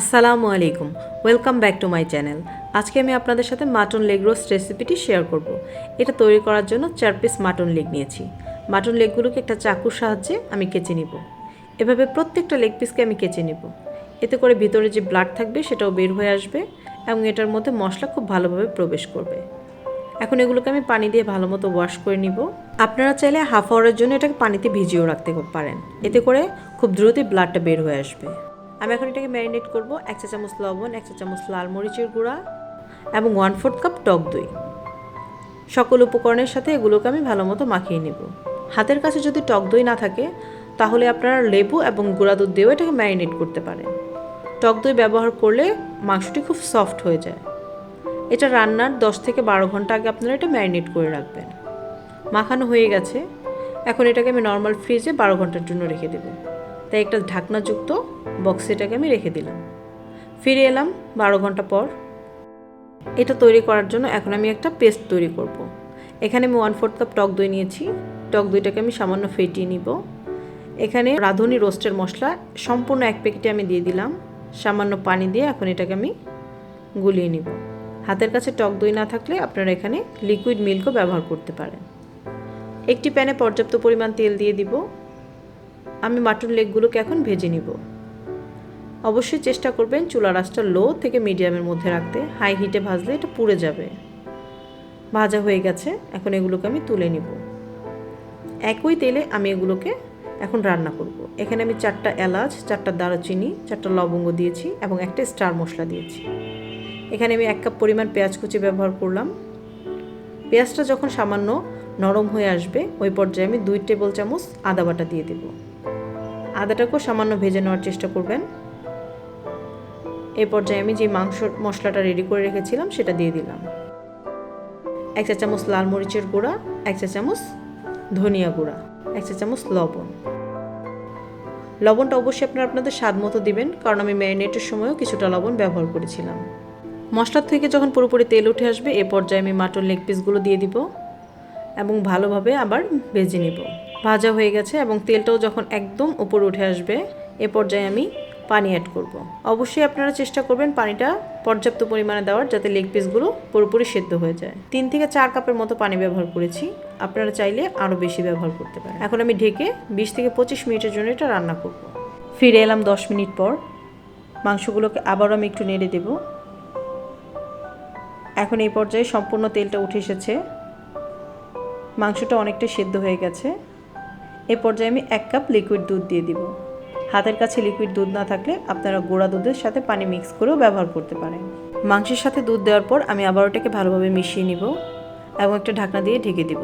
আসসালামু আলাইকুম welcome back to my channel আজকে আমি আপনাদের সাথে মাটন লেগ রোস্ট রেসিপিটি শেয়ার করব। এটা তৈরি করার জন্য চার পিস মাটন লেগ নিয়েছি। মাটন লেগগুলোকে একটা চাকুর সাহায্যে আমি কেচে নিব। এভাবে প্রত্যেকটা লেগ পিসকে আমি কেচে নিব। এতে করে ভিতরে যে ব্লাড থাকবে সেটাও বের হয়ে আসবে এবং এটার মধ্যে মশলা খুব ভালোভাবে প্রবেশ করবে। এখন এগুলোকে আমি পানি দিয়ে ভালো মতো ওয়াশ করে নিব। আপনারা চাইলে হাফ আওয়ারের জন্য এটাকে পানিতে ভিজিয়েও রাখতে পারেন। এতে করে খুব দ্রুতই ব্লাডটা বের হয়ে আসবে। আমি এখন এটাকে ম্যারিনেট করব এক চা চামচ লবণ, এক চা চামচ লাল মরিচের গুঁড়া এবং ওয়ান ফোর্থ কাপ টক দই। সকল উপকরণের সাথে এগুলোকে আমি ভালো মতো মাখিয়ে নেব। হাতের কাছে যদি টক দই না থাকে, তাহলে আপনারা লেবু এবং গুঁড়া দুধ দিয়েও এটাকে ম্যারিনেট করতে পারেন। টক দই ব্যবহার করলে মাংসটি খুব সফট হয়ে যায়। এটা রান্নার দশ থেকে বারো ঘণ্টা আগে আপনারা এটা ম্যারিনেট করে রাখবেন। মাখানো হয়ে গেছে। এখন এটাকে আমি নর্মাল ফ্রিজে বারো ঘণ্টার জন্য রেখে দেবো। তাই একটা ঢাকনাযুক্ত বক্সে এটাকে আমি রেখে দিলাম। ফিরে এলাম বারো ঘণ্টা পর। এটা তৈরি করার জন্য এখন আমি একটা পেস্ট তৈরি করব। এখানে আমি ওয়ান ফোর্থ কাপ টক দই নিয়েছি। টক দইটাকে আমি সামান্য ফেটিয়ে নিব। এখানে রাঁধুনি রোস্টের মশলা সম্পূর্ণ এক প্যাকেটে আমি দিয়ে দিলাম। সামান্য পানি দিয়ে এখন এটাকে আমি গুলিয়ে নিব। হাতের কাছে টক দই না থাকলে আপনারা এখানে লিকুইড মিল্কও ব্যবহার করতে পারেন। একটি প্যানে পর্যাপ্ত পরিমাণ তেল দিয়ে দিব। আমি মাটন লেগগুলোকে এখন ভেজে নিব। অবশ্যই চেষ্টা করবেন চুলা রাসটা লো থেকে মিডিয়ামের মধ্যে রাখতে। হাই হিটে ভাজলে এটা পুড়ে যাবে। ভাজা হয়ে গেছে, এখন এগুলোকে আমি তুলে নিব। একই তেলে আমি এগুলোকে এখন রান্না করব। এখানে আমি চারটা এলাচ, চারটা দারুচিনি, চারটা লবঙ্গ দিয়েছি এবং একটা স্টার মশলা দিয়েছি। এখানে আমি এক কাপ পরিমাণ পেঁয়াজ কুচি ব্যবহার করলাম। পেঁয়াজটা যখন সামান্য নরম হয়ে আসবে, ওই পর্যায়ে আমি দুই টেবিল চামচ আদা বাটা দিয়ে দেব। আদাটাকেও সামান্য ভেজে নেওয়ার চেষ্টা করবেন। এই পর্যায়ে আমি যে মাংস, মশলাটা রেডি করে রেখেছিলাম, সেটা দিয়ে দিলাম। এক চা চামচ লাল মরিচের গুঁড়া, এক চা চামচ ধনিয়া গুঁড়া, এক চা চামচ লবণ। লবণটা অবশ্যই আপনারা আপনাদের স্বাদ মতো দিবেন, কারণ আমি ম্যারিনেটের সময়ও কিছুটা লবণ ব্যবহার করেছিলাম। মশলার থেকে যখন পুরোপুরি তেল উঠে আসবে, এ পর্যায়ে আমি মাটন লেগ পিসগুলো দিয়ে দিব এবং ভালোভাবে আবার ভেজে নিব। ভাজা হয়ে গেছে এবং তেলটাও যখন একদম উপরে উঠে আসবে, এ পর্যায়ে আমি পানি অ্যাড করব। অবশ্যই আপনারা চেষ্টা করবেন পানিটা পর্যাপ্ত পরিমাণে দেওয়ার যাতে লেগ পিসগুলো পুরোপুরি সেদ্ধ হয়ে যায়। তিন থেকে চার কাপের মতো পানি ব্যবহার করেছি। আপনারা চাইলে আরও বেশি ব্যবহার করতে পারেন। এখন আমি ঢেকে বিশ থেকে পঁচিশ মিনিটের জন্য এটা রান্না করব। ফিরে এলাম দশ মিনিট পর। মাংসগুলোকে আবারও আমি একটু নেড়ে দেব। এখন এই পর্যায়ে সম্পূর্ণ তেলটা উঠে এসেছে। মাংসটা অনেকটা সেদ্ধ হয়ে গেছে। এ পর্যায়ে আমি এক কাপ লিকুইড দুধ দিয়ে দিব। হাতের কাছে লিকুইড দুধ না থাকলে আপনারা গোড়া দুধের সাথে পানি মিক্স করেও ব্যবহার করতে পারেন। মাংসের সাথে দুধ দেওয়ার পর আমি আবার ওটাকে ভালোভাবে মিশিয়ে নিব এবং একটা ঢাকনা দিয়ে ঢেকে দিব।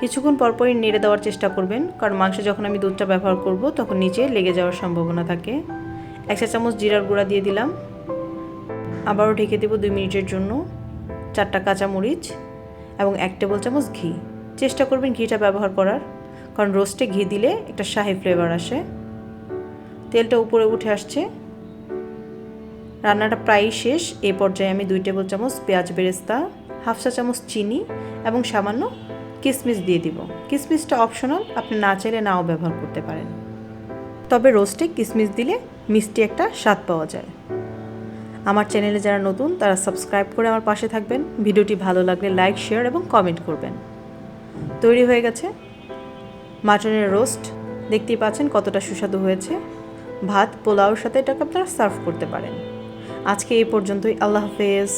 কিছুক্ষণ পরপরই নেড়ে দেওয়ার চেষ্টা করবেন, কারণ মাংসে যখন আমি দুধটা ব্যবহার করব, তখন নিচে লেগে যাওয়ার সম্ভাবনা থাকে। এক চা চামচ জিরার গুঁড়া দিয়ে দিলাম। আবারও ঢেকে দেবো দুই মিনিটের জন্য। চারটা কাঁচামরিচ এবং এক টেবিল চামচ ঘি। চেষ্টা করবেন ঘিটা ব্যবহার করার। কারণ রোস্টে ঘি দিলে একটা শাহি ফ্লেভার আসে। তেলটা উপরে উঠে আসছে। রান্নাটা প্রায়ই শেষ। এ পর্যায়ে আমি দুই টেবিল চামচ পেঁয়াজ বেরেস্তা, হাফ চা চামচ চিনি এবং সামান্য কিশমিশ দিয়ে দিব। কিশমিশটা অপশনাল আপনি না চাইলে নাও ব্যবহার করতে পারেন। তবে রোস্টে কিশমিশ দিলে মিষ্টি একটা স্বাদ পাওয়া যায়। আমার চ্যানেলে যারা নতুন, তারা সাবস্ক্রাইব করে আমার পাশে থাকবেন। ভিডিওটি ভালো লাগলে লাইক, শেয়ার এবং কমেন্ট করবেন। তৈরি হয়ে গেছে মাটনের রোস্ট, দেখতেই পাচ্ছেন কতটা সুস্বাদু হয়েছে। ভাত, পোলাওর সাথে এটাকে আপনারা সার্ভ করতে পারেন। আজকে এই পর্যন্তই, আল্লাহ হাফেজ।